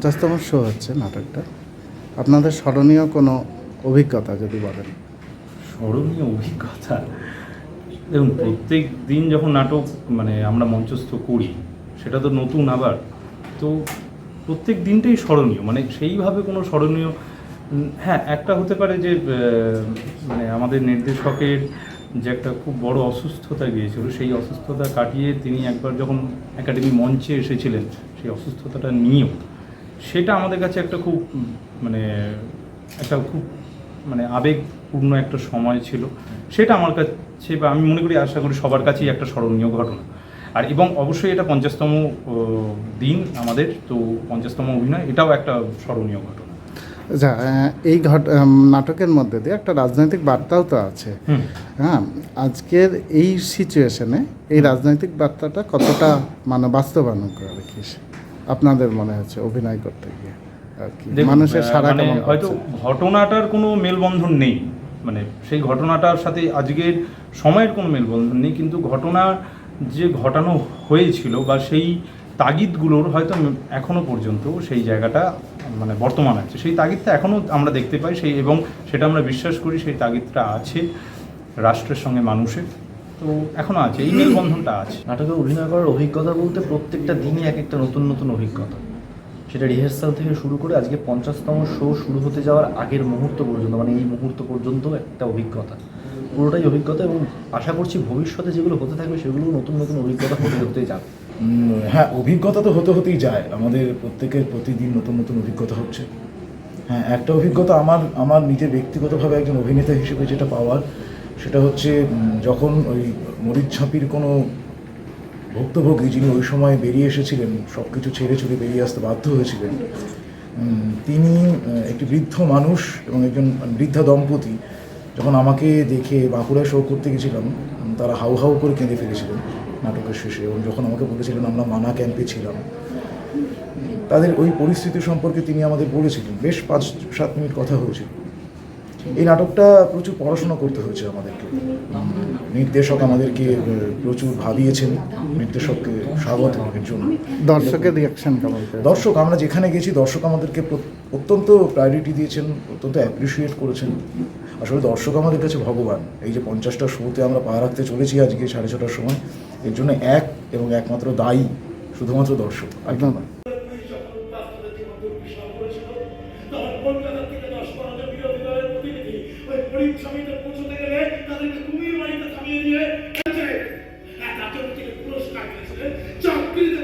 পঞ্চাশতম show হচ্ছে নাটকটা। আপনাদের স্মরণীয় কোনো অভিজ্ঞতা যদি বলেন? স্মরণীয় অভিজ্ঞতা? দেখুন, প্রত্যেক দিন যখন নাটক মানে আমরা মঞ্চস্থ করি, সেটা তো নতুন আবার, তো প্রত্যেক দিনটাই স্মরণীয়। মানে সেইভাবে কোনো স্মরণীয় হ্যাঁ একটা হতে পারে যে মানে আমাদের নির্দেশকের যে একটা খুব বড় অসুস্থতা গিয়েছিল, সেই অসুস্থতা কাটিয়ে তিনি একবার যখন একাডেমি মঞ্চে এসেছিলেন, সেই অসুস্থতাটা নিয়েও সেটা আমাদের কাছে একটা খুব মানে একটা খুব মানে আবেগপূর্ণ একটা সময় ছিল। সেটা আমার কাছে বা আমি মনে করি আশা করি সবার কাছেই একটা স্মরণীয় ঘটনা। আর এবং অবশ্যই এটা পঞ্চাশতম দিন আমাদের তো পঞ্চাশতম অভিনয় এটাও একটা স্মরণীয় ঘটনা। আচ্ছা আহ, এই ঘট নাটকের মধ্যে দিয়ে একটা রাজনৈতিক বার্তাও তো আছে। হ্যাঁ আজকের এই সিচুয়েশনে এই রাজনৈতিক বার্তাটা কতটা মানে বাস্তবায়ন করে দেখিস আপনাদের মনে হচ্ছে অভিনয় করতে গিয়ে মানুষের সারা মানে কেমন হয়তো ঘটনাটার কোনো মেলবন্ধন নেই। মানে সেই ঘটনাটার সাথে আজকের সময়ের কোনো মেলবন্ধন নেই কিন্তু ঘটনা যে ঘটানো হয়েছিল বা সেই তাগিদগুলোর হয়তো এখনও পর্যন্ত সেই জায়গাটা মানে বর্তমান আছে। সেই তাগিদটা এখনও আমরা দেখতে পাই সেই এবং সেটা আমরা বিশ্বাস করি সেই তাগিদটা আছে রাষ্ট্রের সঙ্গে মানুষের। তো এখনও আছে এই মেলবন্ধনটা আছে। নাটকে অভিনয় করার অভিজ্ঞতা বলতে প্রত্যেকটা দিনই এক একটা নতুন নতুন অভিজ্ঞতা। সেটা রিহার্সাল থেকে শুরু করে আজকে পঞ্চাশতম শো শুরু হতে যাওয়ার আগের মুহূর্ত পর্যন্ত মানে এই মুহূর্ত পর্যন্ত একটা অভিজ্ঞতা। পুরোটাই অভিজ্ঞতা এবং আশা করছি ভবিষ্যতে যেগুলো হতে থাকবে সেগুলো নতুন নতুন অভিজ্ঞতা হতে হতে যাবে। হ্যাঁ অভিজ্ঞতা তো হতে হতেই যায়। আমাদের প্রত্যেকের প্রতিদিন নতুন নতুন অভিজ্ঞতা হচ্ছে। হ্যাঁ একটা অভিজ্ঞতা আমার আমার নিজের ব্যক্তিগতভাবে একজন অভিনেতা হিসেবে যেটা পাওয়ার সেটা হচ্ছে যখন ওই মরিচ ছাপির কোনো ভুক্তভোগী যিনি ওই সময় বেরিয়ে এসেছিলেন সব কিছু ছেড়ে ছুড়ে বেরিয়ে আসতে বাধ্য হয়েছিলেন তিনি একটি বৃদ্ধ মানুষ এবং একজন বৃদ্ধা দম্পতি যখন আমাকে দেখে বাঁকুড়া শো করতে গেছিলাম তারা হাউ হাউ করে কেঁদে ফেলেছিলেন নাটকের শেষে এবং যখন আমাকে বলেছিলেন আমরা মানা ক্যাম্পে ছিলাম, তাদের ওই পরিস্থিতি সম্পর্কে তিনি আমাদের বলেছিলেন। বেশ পাঁচ সাত মিনিট কথা হয়েছিল। এই নাটকটা প্রচুর পড়াশোনা করতে হয়েছে আমাদেরকে। নির্দেশক আমাদেরকে প্রচুর ভাবিয়েছেন নির্দেশককে স্বাগত এর জন্য। দর্শকের রিয়াকশন কেমন দর্শক আমরা যেখানে গেছি দর্শক আমাদেরকে অত্যন্ত প্রায়োরিটি দিয়েছেন অত্যন্ত অ্যাপ্রিসিয়েট করেছেন। আসলে দর্শক আমাদের কাছে ভগবান। এই যে পঞ্চাশটা শোতে আমরা পা রাখতে চলেছি আজকে সাড়ে ছটার সময় এর জন্য এক এবং একমাত্র দায়ী শুধুমাত্র দর্শক। একদম। পরীক্ষামিতে পৌঁছতে গেলে তাদেরকে কুমির বাড়িতে থামিয়ে দিয়ে থেকে পুরস্কার দিয়েছিলেন চাকরিতে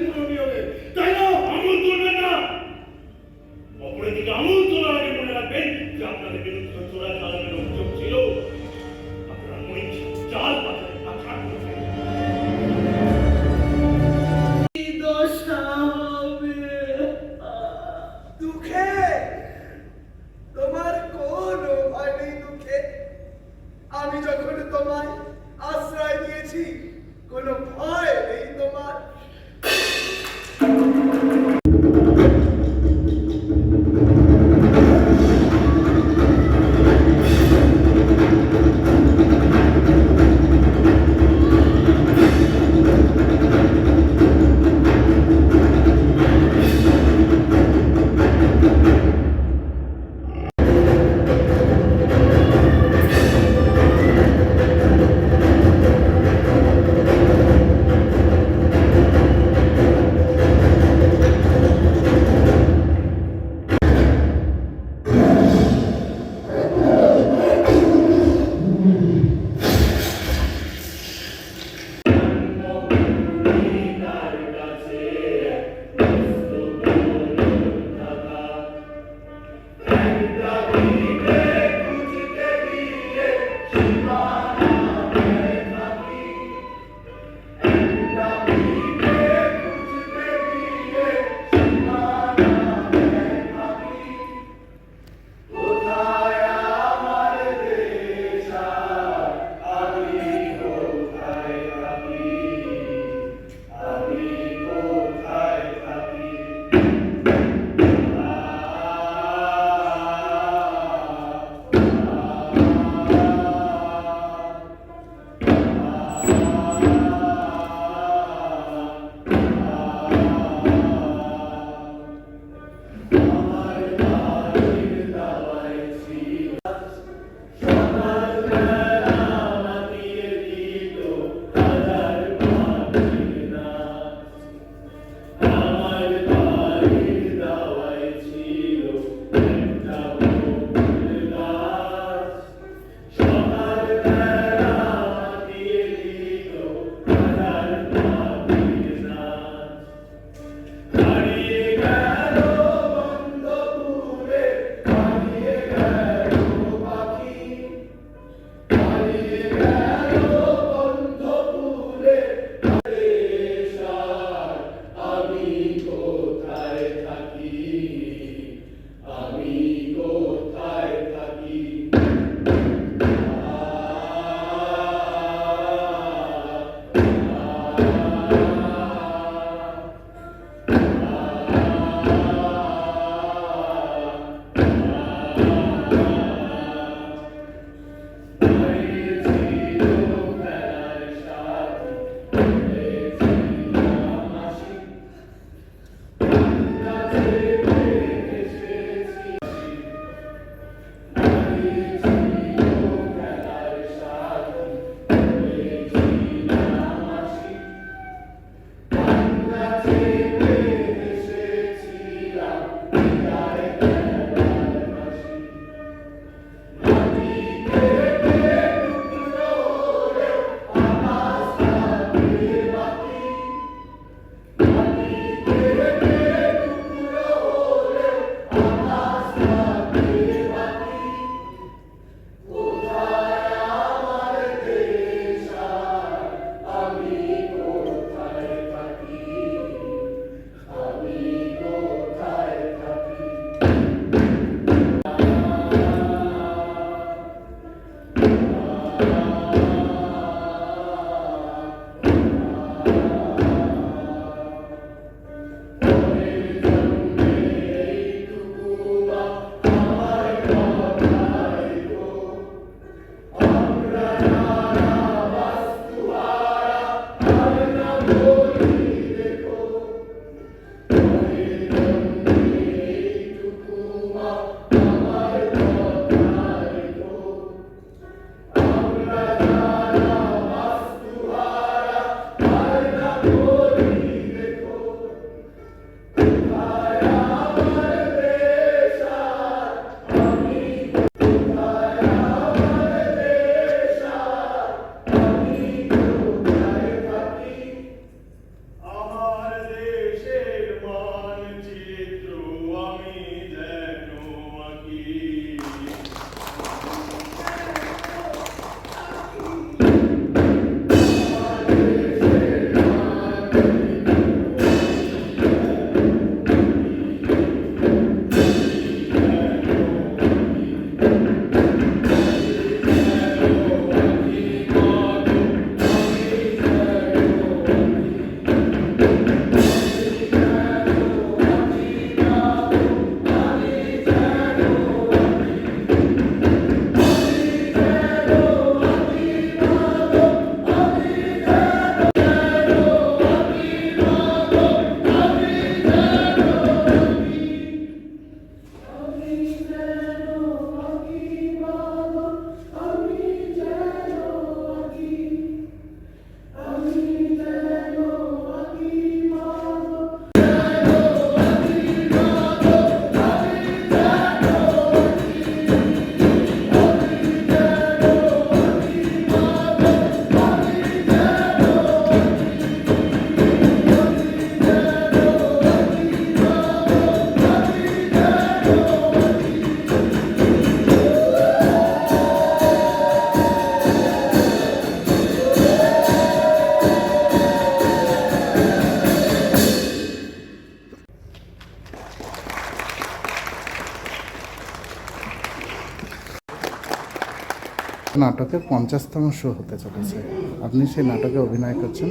নাটকের পঞ্চাশতম শো হতে চলেছে। আপনি সেই নাটকে অভিনয় করছেন,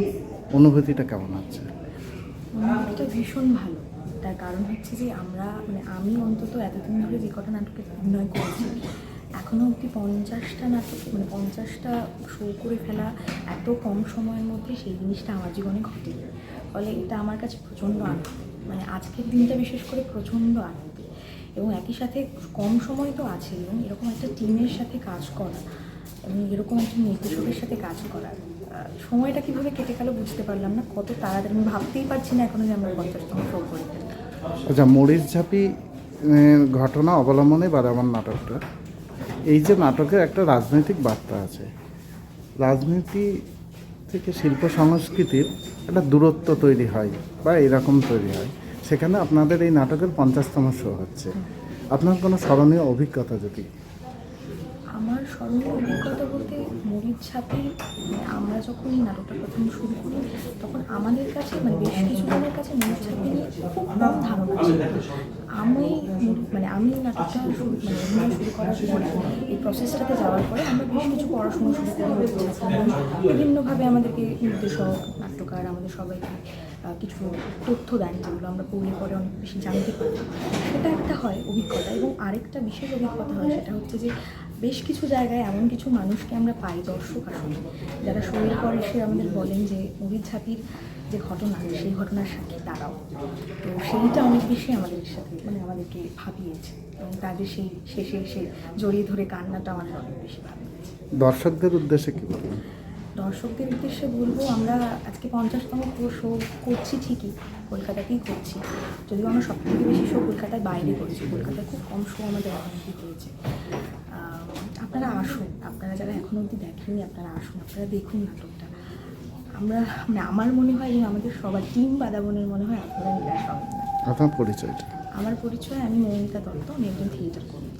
অনুভূতিটা কেমন আছে এটা ভীষণ ভালো। তার কারণ হচ্ছে যে আমরা মানে আমি অন্তত এতদিন ধরে যে কটা নাটকে অভিনয় করেছি এখনও অবধি পঞ্চাশটা নাটক মানে পঞ্চাশটা শো করে ফেলা এত কম সময়ের মধ্যে সেই জিনিসটা আমার জীবনে ঘটেনি। ফলে এটা আমার কাছে প্রচণ্ড আনন্দ। মানে আজকের দিনটা বিশেষ করে প্রচণ্ড আনন্দ এবং একই সাথে কম সময় তো আছে এবং এরকম একটা টিমের সাথে কাজ করা এবং এরকম একটা নির্দেশকের সাথে কাজ করা আহ, সময়টা কীভাবে কেটে গেল বুঝতে পারলাম না কত তাড়াতাড়ি আমি ভাবতেই পারছি না এখনও যে আমরা পঞ্চাশতম শো করে আচ্ছা মরিচ ঝাঁপি ঘটনা অবলম্বনে বারাবার নাটকটা। এই যে নাটকের একটা রাজনৈতিক বার্তা আছে রাজনীতি থেকে শিল্প সংস্কৃতির একটা দূরত্ব তৈরি হয় বা এরকম তৈরি হয়। সেখানে আপনাদের এই নাটকের পঞ্চাশতম শো হচ্ছে। আপনার কোনো স্মরণীয় অভিজ্ঞতা যদি স্মরণীয় অভিজ্ঞতা বলতে মরিচ ছাপি মানে আমরা যখন এই নাটকটা প্রথম শুরু করি, তখন আমাদের কাছে মানে বেশ কিছু জনের কাছে মরিচ ছাপি নিয়ে খুব কম ধারণা ছিল আমি মানে আমি নাটকটা শুরু মানে অভিনয় শুরু করার পরে, এই প্রসেসটাতে যাওয়ার পরে আমরা বেশ কিছু পড়াশোনা শুরু করি। বিভিন্নভাবে আমাদেরকে নির্দেশক, নাট্যকার, আমাদের সবাইকে কিছু তথ্য দেন যেগুলো আমরা পড়লে পরে অনেক বেশি জানতে পারি সেটা একটা হয় অভিজ্ঞতা এবং আরেকটা বিশেষ অভিজ্ঞতা হয়, সেটা হচ্ছে যে বেশ কিছু জায়গায় এমন কিছু মানুষকে আমরা পাই দর্শক আসলে যারা শরীর পরে এসে আমাদের বলেন যে মুড়ির ঝাঁপির যে ঘটনা সেই ঘটনার সাথে তারাও। তো সেইটা অনেক বেশি আমাদের সাথে মানে আমাদেরকে ভাবিয়েছে এবং তাদের সেই শেষে এসে জড়িয়ে ধরে কান্নাটা আমাদের অনেক বেশি ভাবিয়েছে। দর্শকদের উদ্দেশ্যে কী বলবেন দর্শকদের উদ্দেশ্যে বলব আমরা আজকে পঞ্চাশতম শো করছি ঠিকই কলকাতাতেই করছি। যদিও আমরা সব থেকে বেশি শো কলকাতায় বাইরে করছি কলকাতায় খুব কম শো আমাদের অবধি হয়েছে আপনারা আসুন। আপনারা যারা এখনও অবধি দেখেননি আপনারা আসুন। আপনারা দেখুন নাটকটা। আমরা মানে আমার মনে হয় এবং আমাদের সবার টিম বাদাবনের মনে হয় আপনারা নিরাশ হবেন আপনার পরিচয়টা? আমার পরিচয় আমি মৌমিতা দত্ত আমি একজন থিয়েটার কর্মী।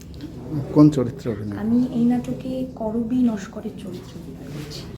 কোন চরিত্রে অভিনয়? আমি এই নাটকে করবি নস্করের চরিত্র অভিনয় করছি।